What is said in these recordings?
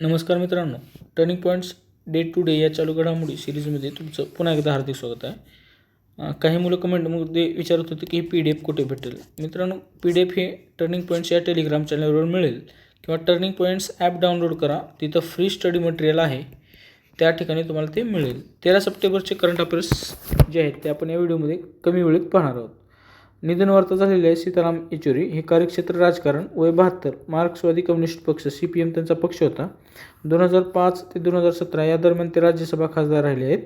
नमस्कार मित्रांनो. Turning points day to day या चालू घडामोडी सिरीजमध्ये तुमचं पुन्हा एकदा हार्दिक स्वागत आहे. काही मुलं कमेंटमध्ये विचारत होते की पी डी एफ कुठे भेटेल? मित्रांनो पी डी एफ हे टर्निंग पॉईंट्स या टेलिग्राम चॅनलवर मिळेल किंवा टर्निंग पॉईंट्स ॲप डाउनलोड करा. तिथं फ्री स्टडी मटेरियल आहे. त्या ठिकाणी तुम्हाला ते मिळेल. तेरा सप्टेंबरचे करंट अफेअर्स जे आहेत ते आपण या व्हिडिओमध्ये कमी वेळेत पाहणार आहोत. निधनवार्ता झालेले आहे. सीताराम येचुरी. हे कार्यक्षेत्र राजकारण. वय बहात्तर. मार्क्सवादी कम्युनिस्ट पक्ष. सी पी एम त्यांचा पक्ष होता. दोन हजार पाच ते दोन हजार सतरा या दरम्यान ते राज्यसभा खासदार राहिले आहेत.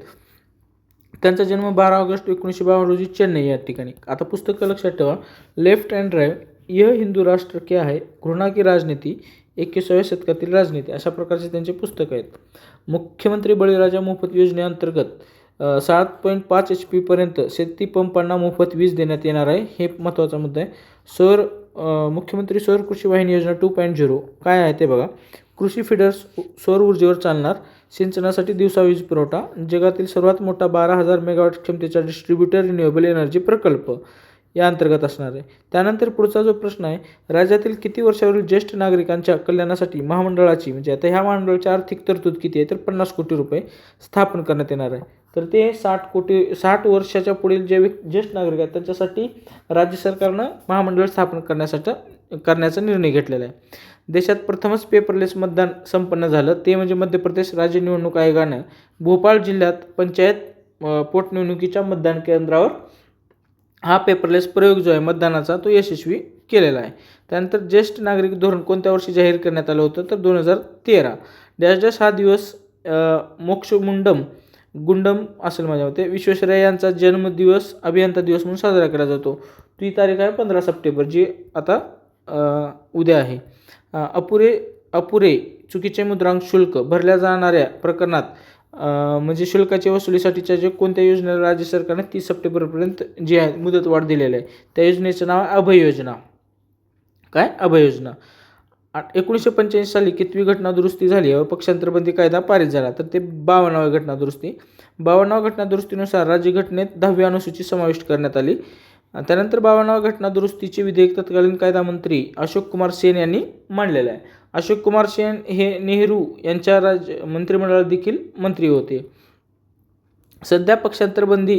त्यांचा जन्म बारा ऑगस्ट एकोणीसशे बावन्न रोजी चेन्नई या ठिकाणी. आता पुस्तकं लक्षात ठेवा. Left and drive. यह हिंदू राष्ट्र क्या आहे घृणा की राजनीती. एकविसाव्या शतकातील राजनीती. अशा प्रकारचे त्यांचे पुस्तक आहेत. मुख्यमंत्री बळीराजा मोफत योजनेअंतर्गत सात पॉईंट पाच एच पीपर्यंत शेती पंपांना मोफत वीज देण्यात येणार आहे. हे महत्त्वाचा मुद्दा आहे. सौर मुख्यमंत्री सौर कृषी वाहिनी योजना टू पॉईंट झिरो काय आहे ते बघा. कृषी फिडर्स सौर ऊर्जेवर चालणार. सिंचनासाठी दिवसा वीज पुरवठा. जगातील सर्वात मोठा बारा हजार मेगावॉट क्षमतेचा डिस्ट्रीब्युटर रिन्युएबल एनर्जी प्रकल्प या अंतर्गत असणार आहे. त्यानंतर पुढचा जो प्रश्न आहे राज्यातील किती वर्षावरील ज्येष्ठ नागरिकांच्या कल्याणासाठी महामंडळाची म्हणजे आता ह्या महामंडळाची आर्थिक तरतूद किती आहे तर पन्नास कोटी रुपये स्थापन करण्यात येणार आहे. तर ते साठ कोटी साठ वर्षाच्या पुढील जे व्यक्- ज्येष्ठ नागरिक आहेत त्यांच्यासाठी राज्य सरकारनं महामंडळ स्थापन करण्यासाठी करण्याचा निर्णय घेतलेला आहे. देशात प्रथमच पेपरलेस मतदान संपन्न झालं. ते म्हणजे मध्य प्रदेश राज्य निवडणूक आयोगानं भोपाळ जिल्ह्यात पंचायत पोटनिवडणुकीच्या मतदान केंद्रावर हा पेपरलेस प्रयोग जो आहे मतदानाचा तो यशस्वी केलेला आहे. त्यानंतर ज्येष्ठ नागरिक धोरण कोणत्या वर्षी जाहीर करण्यात आलं होतं तर दोन हजार तेरा. डॅश डॅश हा दिवस मोक्षमुंडम गुंडम असेल माझ्या मते. विश्वेश्वरय्या यांचा जन्मदिवस अभियंता दिवस म्हणून साजरा केला जातो. ती तारीख आहे पंधरा सप्टेंबर जी आता उद्या आहे. अपुरे अपुरे चुकीचे मुद्रांक शुल्क भरल्या जाणाऱ्या प्रकरणात म्हणजे शुल्काच्या वसुलीसाठीच्या जे कोणत्या योजनेला राज्य सरकारने तीस सप्टेंबरपर्यंत जी आहे मुदतवाढ दिलेली आहे त्या योजनेचं नाव आहे अभय योजना. काय? अभय योजना. एकोणीसशे पंच्याऐंशी साली कितवी घटना दुरुस्ती झाली व पक्षांतरबंदी कायदा पारित झाला. तर ते बावन्नाव्या घटना दुरुस्ती बावन्नाव्या घटना दुरुस्तीनुसार राज्यघटनेत दहावी अनुसूची समाविष्ट करण्यात आली. त्यानंतर बावन्नाव्या घटना दुरुस्तीचे विधेयक तत्कालीन कायदा मंत्री अशोक कुमार सेन यांनी मांडलेलं आहे. अशोक कुमार सेन हे नेहरू यांच्या राज्य मंत्रिमंडळात देखील मंत्री होते. सध्या पक्षांतरबंदी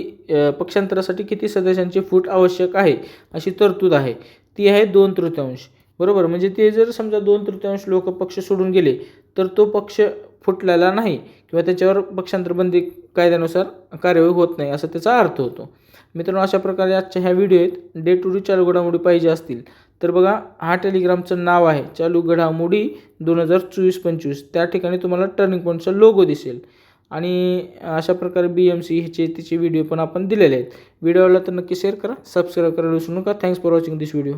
पक्षांतरासाठी किती सदस्यांची फूट आवश्यक आहे अशी तरतूद आहे. ती आहे दोन तृतीयांश. बरोबर. म्हणजे ते जर समजा दोन तृतीयांश लोक पक्ष सोडून गेले तर तो पक्ष फुटलेला नाही किंवा त्याच्यावर पक्षांतरबंदी कायद्यानुसार कार्यवाही होत नाही असा त्याचा अर्थ होतो. मित्रांनो अशा प्रकारे आजच्या ह्या व्हिडिओत डे टू डे चालू घडामोडी पाहिजे असतील तर बघा हा टेलिग्रामचं नाव आहे. चालू घडामोडी दोन हजार चोवीस पंचवीस. त्या ठिकाणी तुम्हाला टर्निंग पॉईंटचा लोगो दिसेल. आणि अशा प्रकारे बी एम सी ह्याचे तिचे व्हिडिओ पण आपण दिलेले आहेत. व्हिडिओला तर नक्की शेअर करा सबस्क्राईब करायला विसरू नका. Thanks for watching this video